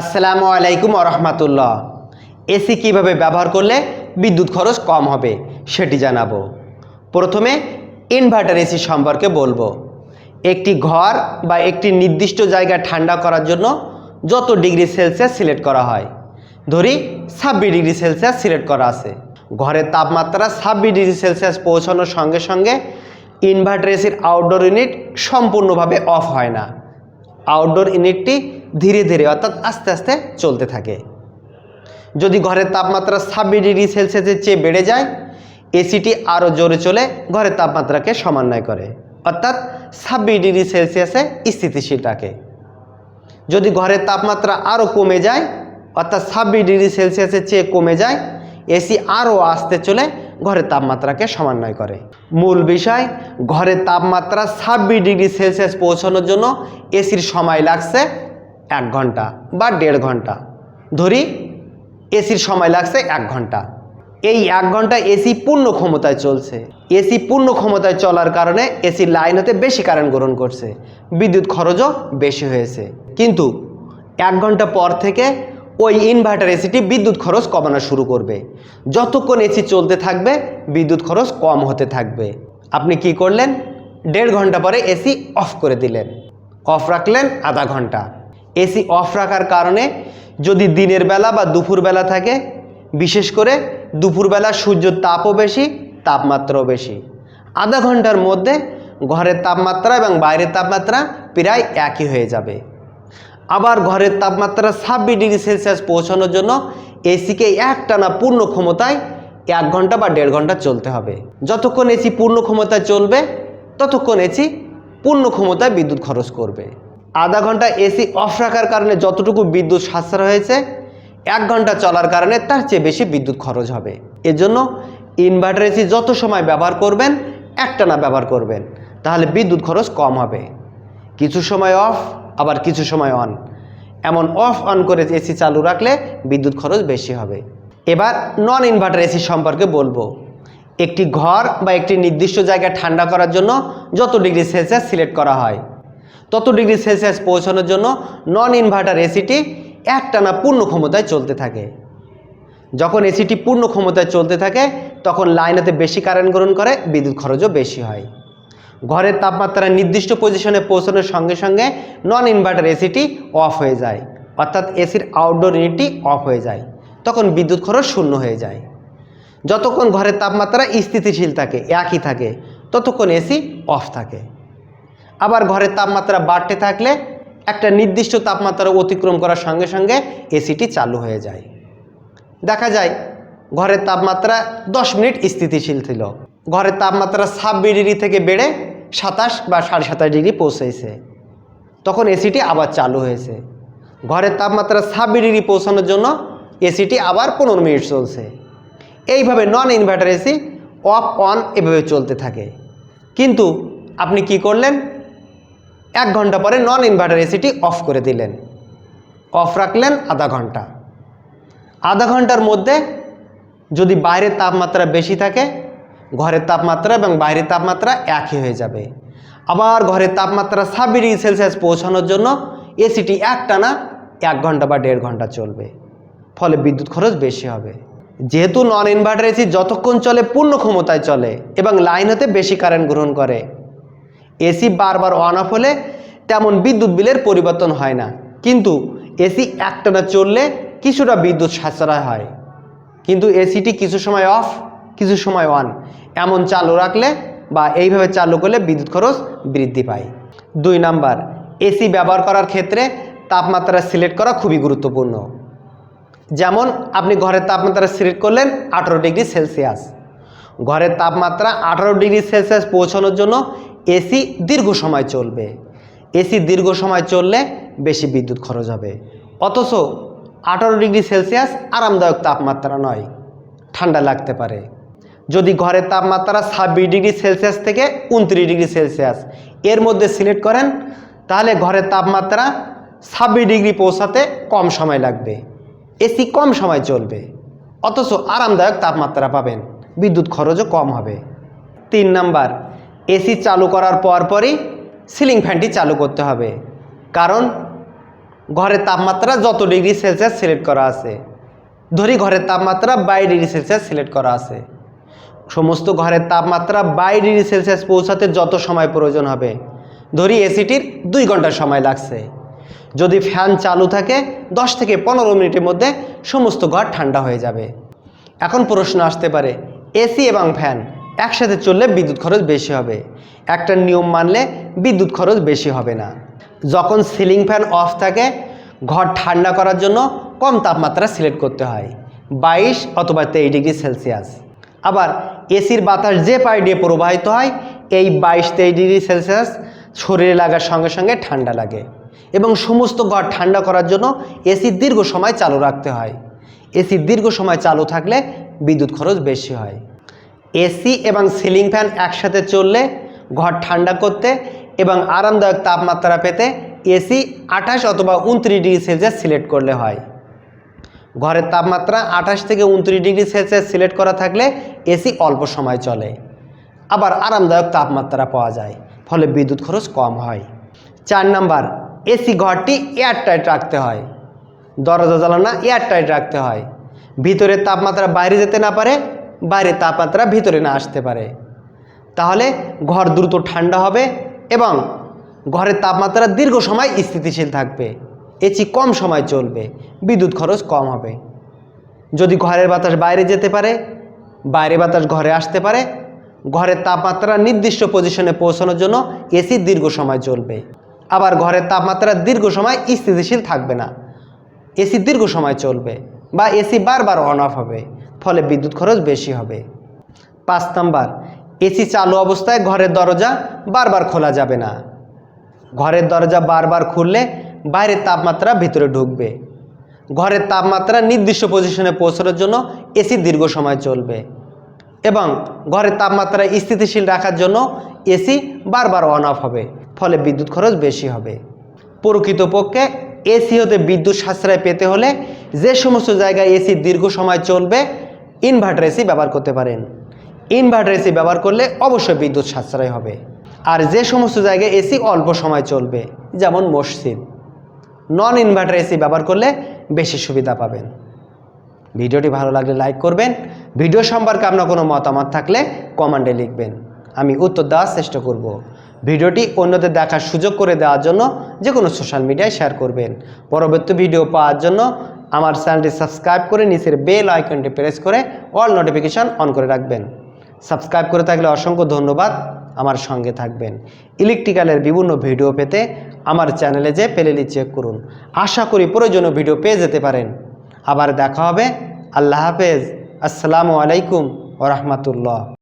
আসসালামু আলাইকুম রহমতুল্লাহ। এসি কীভাবে ব্যবহার করলে বিদ্যুৎ খরচ কম হবে সেটি জানাব। প্রথমে ইনভার্টার এসি সম্পর্কে বলব। একটি ঘর বা একটি নির্দিষ্ট জায়গা ঠান্ডা করার জন্য যত ডিগ্রি সেলসিয়াস সিলেক্ট করা হয়। ধরি ছাব্বিশ ডিগ্রি সেলসিয়াস সিলেক্ট করা আছে। ঘরের তাপমাত্রা ছাব্বিশ ডিগ্রি সেলসিয়াস পৌঁছানোর সঙ্গে সঙ্গে ইনভার্টার এসির আউটডোর ইউনিট সম্পূর্ণভাবে অফ হয় না। আউটডোর ইউনিটটি ধীরে ধীরে অর্থাৎ আস্তে আস্তে চলতে থাকে। যদি ঘরের তাপমাত্রা ছাব্বিশ ডিগ্রি সেলসিয়াসের চেয়ে বেড়ে যায় এসিটি আরও জোরে চলে ঘরের তাপমাত্রাকে সমন্বয় করে। অর্থাৎ ছাব্বিশ ডিগ্রি সেলসিয়াসে স্থিতিশীল রাখে যদি ঘরের তাপমাত্রা আরও কমে যায়, অর্থাৎ ছাব্বিশ ডিগ্রি সেলসিয়াসের চেয়ে কমে যায় এসি আরও আস্তে চলে ঘরের তাপমাত্রাকে সমন্বয় করে। মূল বিষয়, ঘরের তাপমাত্রা ছাব্বিশ ডিগ্রি সেলসিয়াস পৌঁছানোর জন্য এসির সময় লাগছে এক ঘণ্টা বা দেড় ঘণ্টা। ধরি এসির সময় লাগছে এক ঘণ্টা। এই এক ঘণ্টা এসি পূর্ণ ক্ষমতায় চলছে। এসি পূর্ণ ক্ষমতায় চলার কারণে এসির লাইন হতে বেশি কারেন্ট গ্রহণ করছে। বিদ্যুৎ খরচও বেশি হয়েছে। কিন্তু এক ঘণ্টা পর থেকে ওই ইনভার্টার এসিটি বিদ্যুৎ খরচ কমানো শুরু করবে। যতক্ষণ এসি চলতে থাকবে, বিদ্যুৎ খরচ কম হতে থাকবে। আপনি কি করলেন? দেড় ঘণ্টা পরে এসি অফ করে দিলেন। অফ রাখলেন আধা ঘণ্টা। এসি অফ রাখার কারণে যদি দিনের বেলা বা দুপুর বেলা থাকে, বিশেষ করে দুপুরবেলা সূর্যের তাপও বেশি, তাপমাত্রাও বেশি। আধা ঘণ্টার মধ্যে ঘরের তাপমাত্রা এবং বাইরের তাপমাত্রা প্রায় একই হয়ে যাবে। আবার ঘরের তাপমাত্রা ছাব্বিশ ডিগ্রি সেলসিয়াস পৌঁছানোর জন্য এসিকে একটানা পূর্ণ ক্ষমতায় এক ঘণ্টা বা দেড় ঘণ্টা চলতে হবে। যতক্ষণ এসি পূর্ণ ক্ষমতায় চলবে, ততক্ষণ এসি পূর্ণ ক্ষমতায় বিদ্যুৎ খরচ করবে। আধা ঘণ্টা এসি অফ রাখার কারণে যতটুকু বিদ্যুৎ সাশ্রয় হয়েছে, এক ঘণ্টা চলার কারণে তার চেয়ে বেশি বিদ্যুৎ খরচ হবে। এজন্য ইনভার্টার এসি যত সময় ব্যবহার করবেন, একটানা ব্যবহার করবেন, তাহলে বিদ্যুৎ খরচ কম হবে। কিছু সময় অফ, আবার কিছু সময় অন। এমন অফ অন করে এসি চালু রাখলে বিদ্যুৎ খরচ বেশি হবে। এবার নন ইনভার্টার এসি সম্পর্কে বলব। একটি ঘর বা একটি নির্দিষ্ট জায়গা ঠান্ডা করার জন্য যত ডিগ্রি সেলসিয়াস সিলেক্ট করা হয় তত ডিগ্রি সেলসিয়াস পৌঁছানোর জন্য নন ইনভার্টার এসিটি একটানা পূর্ণ ক্ষমতায় চলতে থাকে। যখন এসিটি পূর্ণ ক্ষমতায় চলতে থাকে, তখন লাইনেতে বেশি কারেন্ট গ্রহণ করে, বিদ্যুৎ খরচও বেশি হয়। ঘরের তাপমাত্রা নির্দিষ্ট পজিশনে পৌঁছানোর সঙ্গে সঙ্গে নন ইনভার্টার এসিটি অফ হয়ে যায়, অর্থাৎ এসির আউটডোর ইউনিটটি অফ হয়ে যায়। তখন বিদ্যুৎ খরচ শূন্য হয়ে যায়। যতক্ষণ ঘরের তাপমাত্রা স্থিতিশীল থাকে, একই থাকে, ততক্ষণ এসি অফ থাকে। আবার ঘরের তাপমাত্রা বাড়তে থাকলে একটা নির্দিষ্ট তাপমাত্রা অতিক্রম করার সঙ্গে সঙ্গে এসিটি চালু হয়ে যায়। দেখা যায়, ঘরের তাপমাত্রা দশ মিনিট স্থিতিশীল ছিল। ঘরের তাপমাত্রা ছাব্বিশ ডিগ্রি থেকে বেড়ে সাতাশ বা সাড়ে সাতাশ ডিগ্রি পৌঁছেছে। তখন এসিটি আবার চালু হয়েছে। ঘরের তাপমাত্রা ছাব্বিশ ডিগ্রি পৌঁছানোর জন্য এসিটি আবার পনেরো মিনিট চলছে। এইভাবে non inverter AC off on এভাবে চলতে থাকে। কিন্তু আপনি কি করলেন? এক ঘণ্টা পরে নন ইনভার্টার এসিটি অফ করে দিলেন। অফ রাখলেন আধা ঘণ্টা। আধা ঘণ্টার মধ্যে যদি বাইরের তাপমাত্রা বেশি থাকে, ঘরের তাপমাত্রা এবং বাইরের তাপমাত্রা একই হয়ে যাবে। আবার ঘরের তাপমাত্রা ছাব্বিশ ডিগ্রি সেলসিয়াস পৌঁছানোর জন্য এসিটি একটানা এক ঘণ্টা বা দেড় ঘণ্টা চলবে। ফলে বিদ্যুৎ খরচ বেশি হবে। যেহেতু নন ইনভার্টার এসি যতক্ষণ চলে পূর্ণ ক্ষমতায় চলে এবং লাইন হতে বেশি কারেন্ট গ্রহণ করে এসি বারবার অন অফ হলে তেমন বিদ্যুৎ বিলের পরিবর্তন হয় না। কিন্তু এসি একটানা চললে কিছুটা বিদ্যুৎ সাশ্রয় হয়। কিন্তু এসিটি কিছু সময় অফ কিছু সময় অন এমন চালু রাখলে বা এইভাবে চালু করলে বিদ্যুৎ খরচ বৃদ্ধি পায়। দুই নাম্বার, এসি ব্যবহার করার ক্ষেত্রে তাপমাত্রা সিলেক্ট করা খুবই গুরুত্বপূর্ণ। যেমন, আপনি ঘরের তাপমাত্রা সিলেক্ট করলেন আঠারো ডিগ্রি সেলসিয়াস। ঘরের তাপমাত্রা আঠারো ডিগ্রি সেলসিয়াস পৌঁছানোর জন্য এসি দীর্ঘ সময় চলবে। এসি দীর্ঘ সময় চললে বেশি বিদ্যুৎ খরচ হবে। অথচ আঠারো ডিগ্রি সেলসিয়াস আরামদায়ক তাপমাত্রা নয়, ঠান্ডা লাগতে পারে। যদি ঘরের তাপমাত্রা ছাব্বিশ ডিগ্রি সেলসিয়াস থেকে উনত্রিশ ডিগ্রি সেলসিয়াস এর মধ্যে সিলেক্ট করেন, তাহলে ঘরের তাপমাত্রা ছাব্বিশ ডিগ্রি পৌঁছাতে কম সময় লাগবে। এসি কম সময় চলবে, অথচ আরামদায়ক তাপমাত্রা পাবেন, বিদ্যুৎ খরচও কম হবে। তিন নাম্বার এসি চালু করার পর পরই সিলিং ফ্যানটি চালু করতে হবে। কারণ ঘরের তাপমাত্রা যত ডিগ্রি সেলসিয়াস সিলেক্ট করা আছে, ধরি ঘরের তাপমাত্রা বাই ডিগ্রি সেলসিয়াস সিলেক্ট করা আছে। সমস্ত ঘরের তাপমাত্রা বাই ডিগ্রি সেলসিয়াস পৌঁছাতে যত সময় প্রয়োজন হবে, ধরি এসিটির দুই ঘণ্টা সময় লাগছে। যদি ফ্যান চালু থাকে, দশ থেকে পনেরো মিনিটের মধ্যে সমস্ত ঘর ঠান্ডা হয়ে যাবে। এখন প্রশ্ন আসতে পারে, এসি এবং ফ্যান একসাথে চললে বিদ্যুৎ খরচ বেশি হবে। একটা নিয়ম মানলে বিদ্যুৎ খরচ বেশি হবে না। যখন সিলিং ফ্যান অফ থাকে, ঘর ঠান্ডা করার জন্য কম তাপমাত্রা সিলেক্ট করতে হয়, বাইশ অথবা তেইশ ডিগ্রি সেলসিয়াস। আবার এসির বাতাস যে পায়ে দিয়ে প্রবাহিত হয়, এই বাইশ তেইশ ডিগ্রি সেলসিয়াস শরীরে লাগার সঙ্গে সঙ্গে ঠান্ডা লাগে এবং সমস্ত ঘর ঠান্ডা করার জন্য এসি দীর্ঘ সময় চালু রাখতে হয়। এসি দীর্ঘ সময় চালু থাকলে বিদ্যুৎ খরচ বেশি হয়। এসি এবং সিলিং ফ্যান একসাথে চললে, ঘর ঠান্ডা করতে এবং আরামদায়ক তাপমাত্রা পেতে এসি আঠাশ অথবা উনত্রিশ ডিগ্রি সেলসিয়াস সিলেক্ট করলে হয়। ঘরের তাপমাত্রা আঠাশ থেকে উনত্রিশ ডিগ্রি সেলসিয়াস সিলেক্ট করা থাকলে এসি অল্প সময় চলে। আবার আরামদায়ক তাপমাত্রা পাওয়া যায়, ফলে বিদ্যুৎ খরচ কম হয়। চার নাম্বার, এসি ঘরটি এয়ারটাইট রাখতে হয়। দরজা জ্বালানা এয়ারটাইট রাখতে হয়। ভিতরের তাপমাত্রা বাইরে যেতে না পারে বাইরের তাপমাত্রা ভিতরে না আসতে পারে। তাহলে ঘর দ্রুত ঠান্ডা হবে এবং ঘরের তাপমাত্রা দীর্ঘ সময় স্থিতিশীল থাকবে। এসি কম সময় চলবে, বিদ্যুৎ খরচ কম হবে। যদি ঘরের বাতাস বাইরে যেতে পারে, বাইরে বাতাস ঘরে আসতে পারে, ঘরের তাপমাত্রা নির্দিষ্ট পজিশনে পৌঁছানোর জন্য এসি দীর্ঘ সময় চলবে। আবার ঘরের তাপমাত্রা দীর্ঘ সময় স্থিতিশীল থাকবে না। এসি দীর্ঘ সময় চলবে বা এসি বারবার অন অফ হবে। ফলে বিদ্যুৎ খরচ বেশি হবে। পাঁচ নাম্বার, এসি চালু অবস্থায় ঘরের দরজা বারবার খোলা যাবে না। ঘরের দরজা বারবার খুললে বাইরের তাপমাত্রা ভিতরে ঢুকবে। ঘরের তাপমাত্রা নির্দিষ্ট পজিশনে পৌঁছানোর জন্য এসি দীর্ঘ সময় চলবে এবং ঘরের তাপমাত্রা স্থিতিশীল রাখার জন্য এসি বারবার অন অফ হবে, ফলে বিদ্যুৎ খরচ বেশি হবে। প্রকৃতপক্ষে এসি হতে বিদ্যুৎ সাশ্রয় পেতে হলে যে সমস্ত জায়গায় এসি দীর্ঘ সময় চলবে ইনভার্টার এসি ব্যবহার করতে পারেন। ইনভার্টার এসি ব্যবহার করলে অবশ্যই বিদ্যুৎ সাশ্রয় হবে। আর যে সমস্ত জায়গায় এসি অল্প সময় চলবে, যেমন মসজিদ নন ইনভার্টার এসি ব্যবহার করলে বেশি সুবিধা পাবেন। ভিডিওটি ভালো লাগলে লাইক করবেন। ভিডিও সম্পর্কে আপনার কোনো মতামত থাকলে কমেন্টে লিখবেন। আমি উত্তর দেওয়ার চেষ্টা করব। ভিডিওটি অন্যদের দেখার সুযোগ করে দেওয়ার জন্য যে কোনো সোশ্যাল মিডিয়ায় শেয়ার করবেন। পরবর্তী ভিডিও পাওয়ার জন্য আমার চ্যানেলটি সাবস্ক্রাইব করে নিচের বেল আইকনটি প্রেস করে অল নোটিফিকেশান অন করে রাখবেন। সাবস্ক্রাইব করে থাকলে অসংখ্য ধন্যবাদ। আমার সঙ্গে থাকবেন। ইলেকট্রিক্যালের বিভিন্ন ভিডিও পেতে আমার চ্যানেলে যে প্লেলি চেক করুন। আশা করি প্রয়োজনীয় ভিডিও পেয়ে যেতে পারেন। আবার দেখা হবে। আল্লাহ হাফেজ। আসসালামু আলাইকুম ওরহমতুল্লাহ